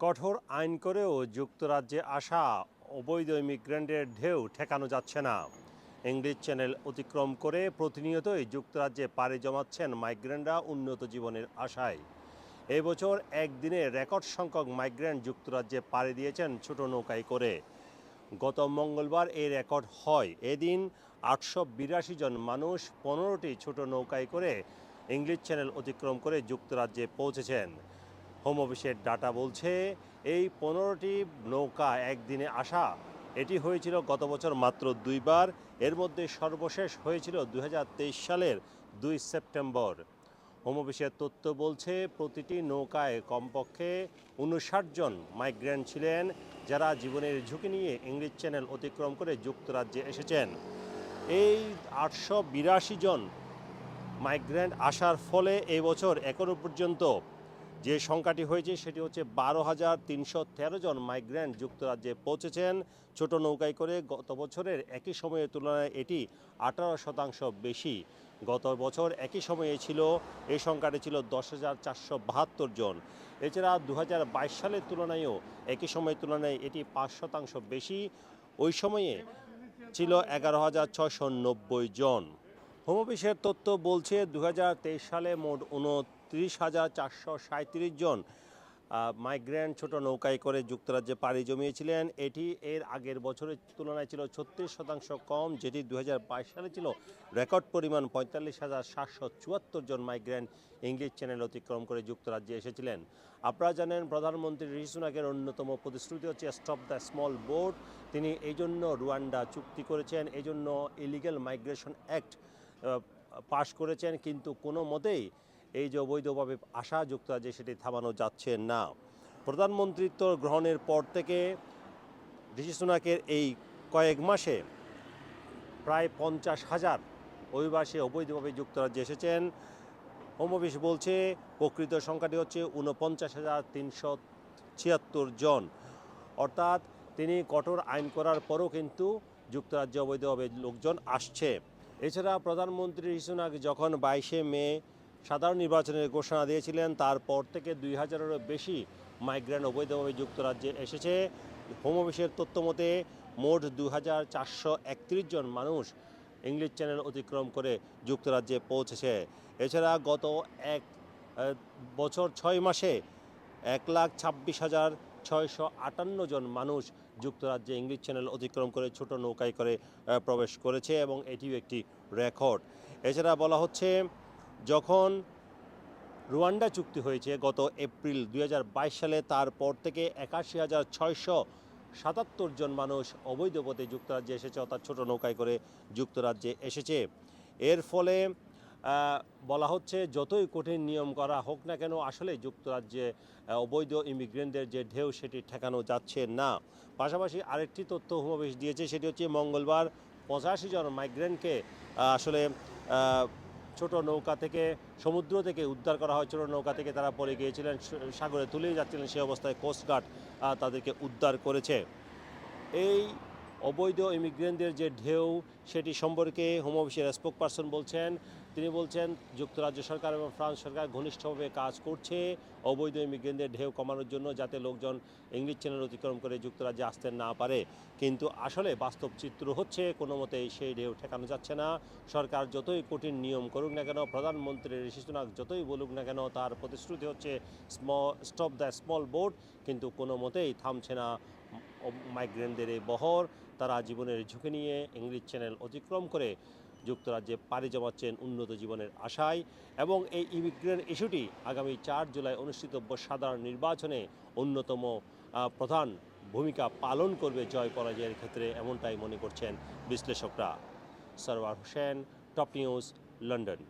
কঠোর আইন করেও যুক্তরাজ্যে আসা অবৈধ ইমিগ্রেন্টের ঢেউ ঠেকানো যাচ্ছে না। ইংলিশ চ্যানেল অতিক্রম করে প্রতিনিয়তই যুক্তরাজ্যে পাড়ি জমাচ্ছেন মাইগ্রেন্টরা উন্নত জীবনের আশায়। এবছর একদিনে রেকর্ড সংখ্যক মাইগ্রেন্ট যুক্তরাজ্যে পাড়ি দিয়েছেন ছোট নৌকায় করে। গত মঙ্গলবার এই রেকর্ড হয়। এদিন আটশো বিরাশি জন মানুষ পনেরোটি ছোট নৌকায় করে ইংলিশ চ্যানেল অতিক্রম করে যুক্তরাজ্যে পৌঁছেছেন। হোম অফিসের ডাটা বলছে, এই পনেরোটি নৌকা একদিনে আসা, এটি হয়েছিল গত বছর মাত্র দুইবার, এর মধ্যে সর্বশেষ হয়েছিল দু হাজার তেইশ সালের দুই সেপ্টেম্বর। হোম অফিসের তথ্য বলছে, প্রতিটি নৌকায় কমপক্ষে উনষাট জন মাইগ্রেন্ট ছিলেন, যারা জীবনের ঝুঁকি নিয়ে ইংলিশ চ্যানেল অতিক্রম করে যুক্তরাজ্যে এসেছেন। এই আটশো বিরাশি জন মাইগ্রেন্ট আসার ফলে এই বছর এখনও পর্যন্ত যে সংখ্যাটি হয়েছে সেটি হচ্ছে বারো হাজার তিনশো তেরো জন মাইগ্রেন্ট যুক্তরাজ্যে পৌঁছেছেন। ছোট নৌকায় করে গত বছরের একই সময়ের তুলনায় এটি আঠারো শতাংশ বেশি। গত বছর একই সময়ে ছিল এই সংখ্যাটি ছিল দশ হাজার চারশো বাহাত্তর জন। এছাড়া দু হাজার বাইশ সালের তুলনায়ও একই সময়ের তুলনায় এটি পাঁচ শতাংশ বেশি। ওই সময়ে ছিল এগারো হাজার ছশো নব্বই জন। হোম তথ্য বলছে দু হাজার তেইশ সালে মোট উনত্রিশ হাজার চারশো জন মাইগ্রেন্ট ছোট নৌকায় করে যুক্তরাজ্যে পাড়ি জমিয়েছিলেন। এটি এর আগের বছরের তুলনায় ছিল ছত্রিশ শতাংশ কম, যেটি দু হাজার বাইশ সালে ছিল রেকর্ড পরিমাণ পঁয়তাল্লিশ হাজার সাতশো চুয়াত্তর জন মাইগ্রেন্ট ইংলিশ চ্যানেল অতিক্রম করে যুক্তরাজ্যে এসেছিলেন। আপনারা জানেন, প্রধানমন্ত্রী ঋষি সুনাকের অন্যতম প্রতিশ্রুতি হচ্ছে স্টপ দ্য স্মল বোট তিনি এই জন্য রুয়ান্ডা চুক্তি করেছেন। এই জন্য ইলিগেল মাইগ্রেশন অ্যাক্ট পাশ করেছেন, কিন্তু কোনো মতেই এই যে অবৈধভাবে আসা যুক্তরাজ্যে সেটি থামানো যাচ্ছে না। প্রধানমন্ত্রিত্ব গ্রহণের পর থেকে ঋষি সুনাকের এই কয়েক মাসে প্রায় পঞ্চাশ হাজার অভিবাসী অবৈধভাবে যুক্তরাজ্যে এসেছেন। হোম অফিস বলছে, প্রকৃত সংখ্যাটি হচ্ছে ঊনপঞ্চাশ হাজার তিনশো ছিয়াত্তর জন। অর্থাৎ তিনি কঠোর আইন করার পরও কিন্তু যুক্তরাজ্যে অবৈধভাবে লোকজন আসছে। এছাড়া প্রধানমন্ত্রী সুনাক যখন বাইশে মে সাধারণ নির্বাচনের ঘোষণা দিয়েছিলেন, তারপর থেকে দুই হাজারেরও বেশি মাইগ্রেন্ট অবৈধভাবে যুক্তরাজ্যে এসেছে। হোম অফিসের তথ্য মতে, মোট দু হাজার চারশো একত্রিশ জন মানুষ ইংলিশ চ্যানেল অতিক্রম করে যুক্তরাজ্যে পৌঁছেছে। এছাড়া গত এক বছর ছয় মাসে এক লাখ ছাব্বিশ হাজার ছয়শো আটান্ন জন মানুষ যুক্তরাজ্যে ইংলিশ চ্যানেল অতিক্রম করে ছোট নৌকায় করে প্রবেশ করেছে এবং এটিও একটি রেকর্ড। এছাড়া বলা হচ্ছে, যখন রুয়ান্ডা চুক্তি হয়েছে গত এপ্রিল দুই হাজার বাইশ সালে, তারপর থেকে একাশি হাজার ছয়শো সাতাত্তর জন মানুষ অবৈধ পথে যুক্তরাজ্যে এসেছে, অর্থাৎ ছোট নৌকায় করে যুক্তরাজ্যে এসেছে। এর ফলে বলা হচ্ছে যতই কঠিন নিয়ম করা হোক না কেন আসলে যুক্তরাজ্যে অবৈধ ইমিগ্রেন্টদের যে ঢেউ সেটি ঠেকানো যাচ্ছে না। পাশাপাশি আরেকটি তথ্য অফিস দিয়েছে, সেটি হচ্ছে মঙ্গলবার পঁচাশি জন মাইগ্রেন্টকে আসলে ছোট নৌকা থেকে, সমুদ্র থেকে উদ্ধার করা হয়। ছোট নৌকা থেকে তারা পড়ে গিয়েছিলেন সাগরে তুলেই যাচ্ছিলেন সেই অবস্থায় কোস্টগার্ড তাদেরকে উদ্ধার করেছে। এই অবৈধ ইমিগ্রেন্টদের যে ঢেউ, সেটি সম্পর্কে হোম অফিসের স্পোক পারসন বলছেন তিনি বলছেন, যুক্তরাজ্য সরকার এবং ফ্রান্স সরকার ঘনিষ্ঠভাবে কাজ করছে। অবৈধ ইমিগ্রেন্টদের ঢেউ কমানোর জন্য যাতে লোকজন ইংলিশ চ্যানেল অতিক্রম করে যুক্তরাজ্যে আসতে না পারে। কিন্তু আসলে বাস্তব চিত্র হচ্ছে, কোনো মতেই সেই ঢেউ ঠেকানো যাচ্ছে না। সরকার যতই কঠিন নিয়ম করুক না কেন প্রধানমন্ত্রী ঋষি সুনাক যতই বলুক না কেন, তার প্রতিশ্রুতি হচ্ছে স্টপ দ্য স্মল বোট। কিন্তু কোনো মতেই থামছে না মাইগ্রেন্টদের এই বহর। তারা জীবনের ঝুঁকি নিয়ে ইংলিশ চ্যানেল অতিক্রম করে যুক্তরাজ্যে পাড়ি জমাচ্ছেন উন্নত জীবনের আশায় এবং এই ইমিগ্রেন ইস্যুটি আগামী চার জুলাই অনুষ্ঠিতব্য সাধারণ নির্বাচনে অন্যতম প্রধান ভূমিকা পালন করবে জয় পরাজয়ের ক্ষেত্রে এমনটাই মনে করছেন বিশ্লেষকরা। Sarwar Hossain, top news, London.